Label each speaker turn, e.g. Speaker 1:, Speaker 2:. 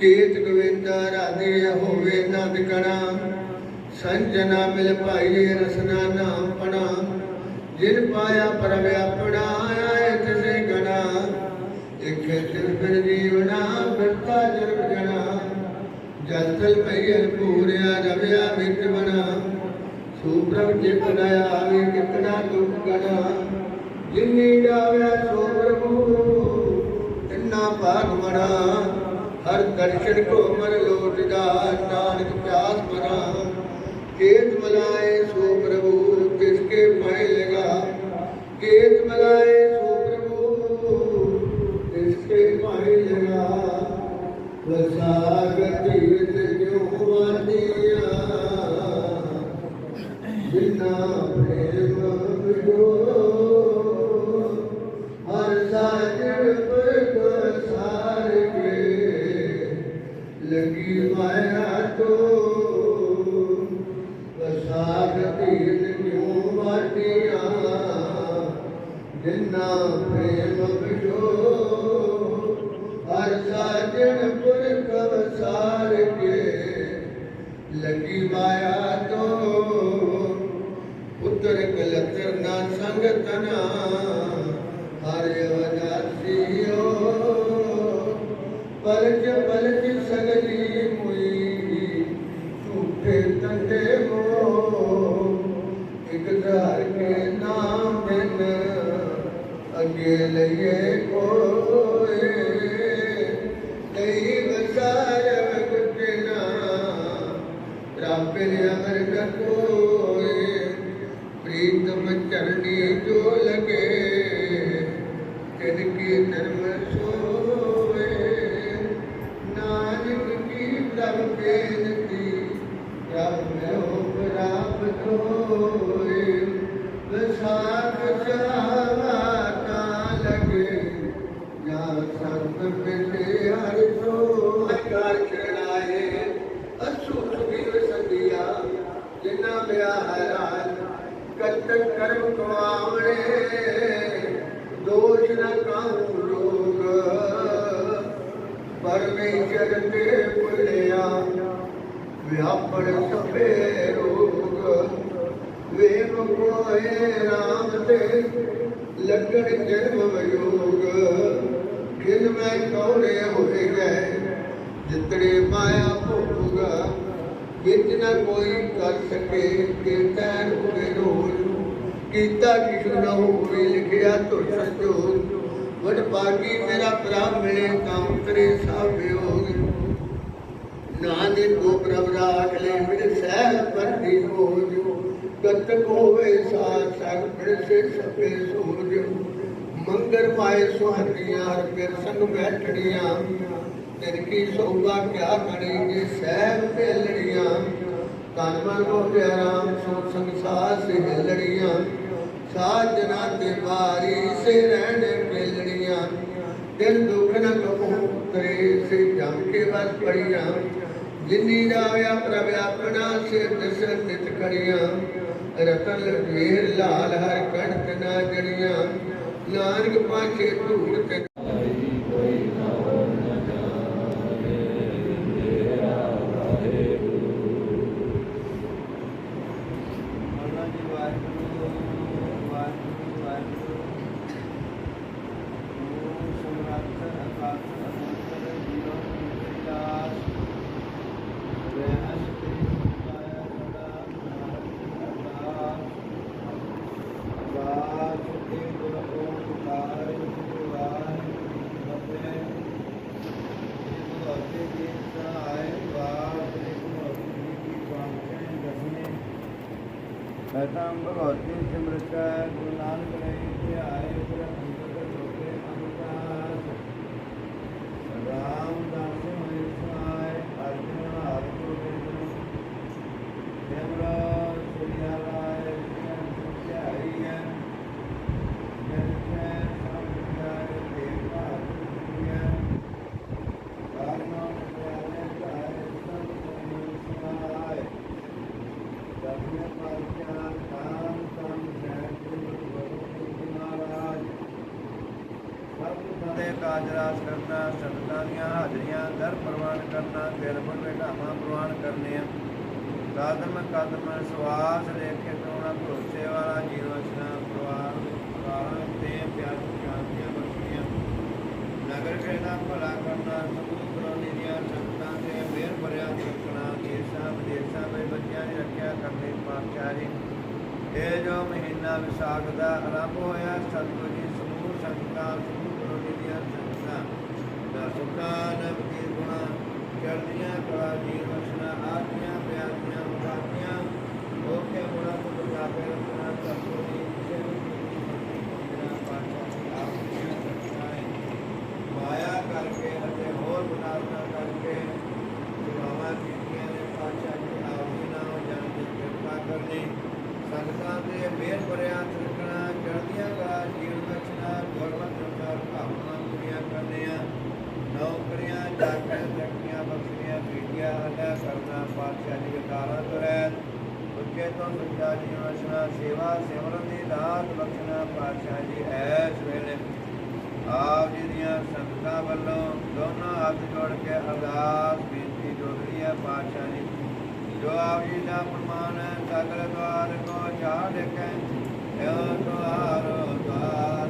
Speaker 1: ਚੇਤ ਗੋਵਿੰਦਾ, ਰਾਧੇ ਹੋਵੇ ਨਦ ਕਣਾ। ਸੰਜਨਾ ਮਿਲ ਭਾਈਏ ਰਸਨਾ ਨਾਮ ਪਣਾ। ਜਿਨ ਪਾਇਆ ਪਰਵ ਆਪਣਾ ਆਏ ਤਿਸੇ ਗਣਾ। ਇਕ ਦਿਨ ਫਿਰ ਜੀਵਨਾ ਬਿਰਤਾ ਜਨਮ ਜਣਾ ਜਲ ਪਈ ਪਈਰ ਰਵਿਆ ਮਿਤ ਬਣਾ ਸੁਪ੍ਰਭ ਜਿਤ ਦਇਆ ਆਵੇ, ਕਿਤਨਾ ਦੁਖ ਗਣਾ ਜਿਨੀ ਗਾਵਿਆ ਸੋ ਭਾਗ ਮਣਾ ਹਰ ਦਰਸ਼ਨ ਕੋ ਮਨ ਲੋਟਦਾ ਨਾਨਕ ਪਿਆਸ ਮਰਾ। ਕੇਤ ਮਲਾਏ ਸੋ ਪ੍ਰਭੂ ਤਿਸਕੇ ਪਾਏ ਲਗਾ। ਕੇਤ ਮਲਾਏ ਸੋ ਪ੍ਰਭੂ ਤਿਸਕੇ ਪਾਏ ਲਗਾ। ਵਸਾਗਤ ਤੀਰਥ ਜਿਉ ਵਾਦੀਆਂ ਜਿਨਾ ਪ੍ਰੇਮ ਵਿਗੋ ਨਾ ਸੰਗ ਤਨਾ ਹਰ ਅਵਨਾਸੀਓ ਪਲਜ ਪਲਜ ਸਗਲੀ ਮੁਈ, ਝੂਠੇ ਤੰਦੇ ਮੋ ਇਕ ਧਾਰ ਕੇ ਨਾਮ ਬਿਨ ਅੱਗੇ ਲਈਏ ਕੋਏ। ਕਈ ਵਸਾਰ ਗੁਟਨਾ ਰੱਬ ਨੇ ਅਮਰ ਕੋਏ ਪ੍ਰੀਤਮ ਚਰਣੀ ਜੋ ਲਗੇ ਤਿਨ ਕੀ ਧਰਮ ਸੋਵੇ। ਨਾਨਕ ਕੀ ਪ੍ਰਭ ਬੇਨਤੀ ਪ੍ਰਭ ਪਰਮੇਸ਼ਰ ਤੇ ਭੁਲਿਆ ਵਿਆਪੜ ਸਭੇ ਰੋਗ ਵੇਖ ਕੋਏ ਰਾਮ ਤੇ ਲੱਗਣ ਜਨਮ ਵਿਯੋਗ ਕਿਨ ਮੈਂ ਕੌੜੇ ਹੋਏ ਗਏ ਜਿਤਨੇ ਮਾਇਆ ਭੋਗ ਵਿੱਚ ਨਾ ਕੋਈ ਕਰ ਸਕੇ ਕੀਰਤਨ ਹੋਵੇ ਰੋਜ਼ ਕੀਤਾ ਕਿਛੁ ਨਾ ਹੋਵੇ ਲਿਖਿਆ ਤੁਰ ਸੰਜੋਗ ਵਡ ਪਾਗੀ ਮੇਰਾ ਪ੍ਰਭ ਮਿਲੇ ਤਾਂ ਉਤਰੇ ਸਭ ਵਿਯੋਗ ਨਾਨਕ ਕੋ ਪ੍ਰਭ ਰਾਖ ਲੈ ਮੇਰੇ ਸਹਿ ਪਰਦੀ ਹੋਜ ਕਤ ਹੋਵੇ ਸਾਥ ਸਗ ਫਿਰ ਸੇ ਸਪੇ ਸੋਜ। ਮੰਗਰ ਪਾਏ ਸੁਹਾਨੀਆਂ ਫਿਰ ਸੰਗ ਬੈਠੜੀਆਂ ਤਿਨ ਕੀ ਸੋਭਾ ਕਿਆ ਕਣੀ ਜੇ ਸਹਿਬ ਮੇਲੜੀਆਂ ਤਨ ਮਨ ਮੋਹ ਰਾਮ, ਸੋ ਸੰਸਾਰ ਸੇ ਹਿਲੜੀਆਂ ਸਾਜਨਾ ਤੇ ਬਾਰੀ ਸੇ ਰਹਿਣ ਮੇਲੜੀਆਂ ਦਿਲ ਦੁਖ ਨ ਕਬੂ ਕਰੇ, ਸੇ ਜਮ ਕੇ ਵਸ ਪੜੀਆਂ ਜਿਨੀ ਰਾਵਿਆ ਪ੍ਰਭ ਆਪਣਾ ਸੇ ਦਸ ਨਿਤ ਕੜੀਆਂ ਰਤਨ ਲਵੇਰ ਲਾਲ ਹਰ ਕਣਕ ਨਾ ਜੜੀਆਂ। ਨਾਨਕ ਪਾਛੇ ਧੂੜ ਤੇ
Speaker 2: ਅੱਲਾ ਜੀ ਵਾਹਿਗੁਰੂ ਵਾਹਿਗੁਰੂ ਵਾਹਿਗੁਰੂ ਓਮ ਸਮਰੱਥ ਅਕਾਲ ਅਨੰਤਰ ਜੀਵਨ ਵਿਕਾਸ ਰਹਿਸ ਤੇ ਪਾਇਆ ਸਦਾ ਅਰਦਾਸ ਵਾਸ ਤੇ ਗੁਰ ਓਮਕਾਰ ਵਾਹਿਗੁਰੂ ਫਤਿਹ ਭਗਵਤੇ ਜੀ ਸਹਾਇ ਵਾਹਿਗੁਰੂ ਜੀ ਕੀ ਬਾਣੀ ਦਸਵੇਂ ਕਥਮ ਭਗਵਤੀ ਸਿਮਰਤੈ ਗੁਰੂ ਨਾਨਕ ਲਈ ਧਿਆਏ ਗੁਰ ਅੰਗਦ ਲੋਕੇ ਅਮਰਦਾਸ ਰਾਮ ਦਾਸ ਹੋਇ ਸਹਾਇ ਅਰਜਨ ਹਰਿ ਗੋਬਿੰਦ ਸਿਮਰਾ ਸ੍ਰੀ ਹਰਿ ਧਿਆਈ ਹੈ ਜਨ ਕੈ ਸੰਗਿਆਰੇ ਦੇਵ ਭਾਗਿ ਹੈ ਕਾਰਨਾ ਪਿਆਰੇ ਧਾਰੇ ਸਭ ਕੋਈ ਸਹਾਇ ਦਸਵੇਂ ਪਾਤਸ਼ਾਹ ਧੰਨ ਧੰਨ ਸਹਿਬ ਗੁਰੂ ਗੋਬਿੰਦ ਕਰਨਾ ਸੰਤਾਂ ਦੀਆਂ ਹਾਜ਼ਰੀਆਂ, ਦਰ ਪ੍ਰਵਾਨ ਕਰਨਾ ਬਿਰਬਲ ਬੇਟਾਵਾਂ ਪ੍ਰਵਾਨ ਕਰਨੀਆਂ ਕਦਮ ਕਦਮ ਸਵਾਸ ਲੈ ਤੋਣਾ ਭਰੋਸੇ ਵਾਲਾ ਜੀਵਨ ਸਨਾ ਪ੍ਰਵਾਨ ਪ੍ਰਵਾਨ ਤੇ ਪਿਆਰ ਸ਼ਾਂਤੀਆਂ ਬਖਸ਼ੀਆਂ। ਨਗਰ ਖੇੜਾ ਭਲਾ ਕਰਨਾ, ਸਮੂਹ ਦੀਆਂ ਸੰਤਾਂ ਤੇ ਮੇਰ ਭਰਿਆ ਰੱਖਣਾ ਦੇਸ਼ਾਂ ਵਿਦੇਸ਼ਾਂ ਵਿੱਚ ਬੱਚਿਆਂ ਦੀ ਰੱਖਿਆ ਕਰਨੀ ਪਾਤਸ਼ਾਹੀ ਇਹ ਜੋ ਮਹੀਨਾ ਵਿਸਾਖ ਦਾ ਆਰੰਭ ਹੋਇਆ ਸਤਿਗੁਰੂ ਜੀ, ਸਮੂਹ ਸੰਤਾਂ ਸਮੂਹ ਗੁਰੂ ਦੀਆਂ ਸੰਤਾਂ ਦਾ ਸੁਖਾਂ ਨਵਕੀ ਗੁਣਾ ਚੜ੍ਹਦੀਆਂ ਕਲਾ ਜੀਵਨ ਸਨਾ ਆਤਮੀਆਂ ਪਿਆਰੀਆਂ ਮੁਕਾਤੀਆਂ ਹੋ ਕੇ ਗੁਣਾ ਤੋਂ ਬਚਾ ਕੇ ਰੱਖਣਾ ਸਤਿਗੁਰੂ ਜੀ ਕਿਸੇ ਵੀ ਚੀਜ਼ ਦੀ ਜਿਹੜਾ ਪਾਤਸ਼ਾਹ ਆਪ ਦੀਆਂ ਸੰਤਾਂ ਮਾਇਆ ਕਰਕੇ ਅਤੇ ਹੋਰ ਬਨਾਵਟਾਂ ਕਰਕੇ ਦੁਆਵਾਂ ਕੀਤੀਆਂ ਨੇ ਪਾਤਸ਼ਾਹ ਜੀ ਆਪ ਜੀ ਨਾਮ ਜਾਣ ਕੇ ਕਿਰਪਾ ਕਰਨੀ ਸੰਗਤਾਂ ਦੇ ਮਿਹਰ ਭਰਿਆ ਰੱਖਣਾ ਚੜ੍ਹਦੀਆਂ ਕਲਾ ਜੀਵਨ ਬਖਸ਼ਣਾ ਗੁਰਮਤਿ ਅਨੁਸਾਰ ਭਾਵਨਾ ਪੂਰੀਆਂ ਕਰਨੀਆਂ ਨੌਕਰੀਆਂ ਚਾਕਰੀਆਂ ਚੱਕੀਆਂ ਬਖਸ਼ੀਆਂ ਪੀੜੀਆਂ ਅਦਾ ਕਰਨਾ ਪਾਤਸ਼ਾਹ ਜੀ ਕਾਰਾਂ। ਤੋਂ ਉੱਚੇ ਤੋਂ ਸੱਚਾ ਜੀਵਨ ਬਖਸ਼ਣਾ ਸੇਵਾ ਸਿਮਰਨ ਦੀ ਦਾਤ ਬਖਸ਼ਣਾ ਪਾਤਸ਼ਾਹ ਜੀ ਐਸ ਵੇਲੇ। ਆਪ ਜੀ ਦੀਆਂ ਸੰਗਤਾਂ ਵੱਲੋਂ ਦੋਨੋਂ ਹੱਥ ਜੋੜ ਕੇ ਅਰਦਾਸ ਬੇਨਤੀ ਜੋੜਦੀ ਹੈ ਪਾਤਸ਼ਾਹ ਜੀ ਜੋ ਜੀ ਦਾ ਪ੍ਰਮਾਣ ਸਗਲ ਦਵਾਰ ਕੋ ਚਾੜ ਕੈ ਇਹ ਦਵਾਰ ਦਵਾਰ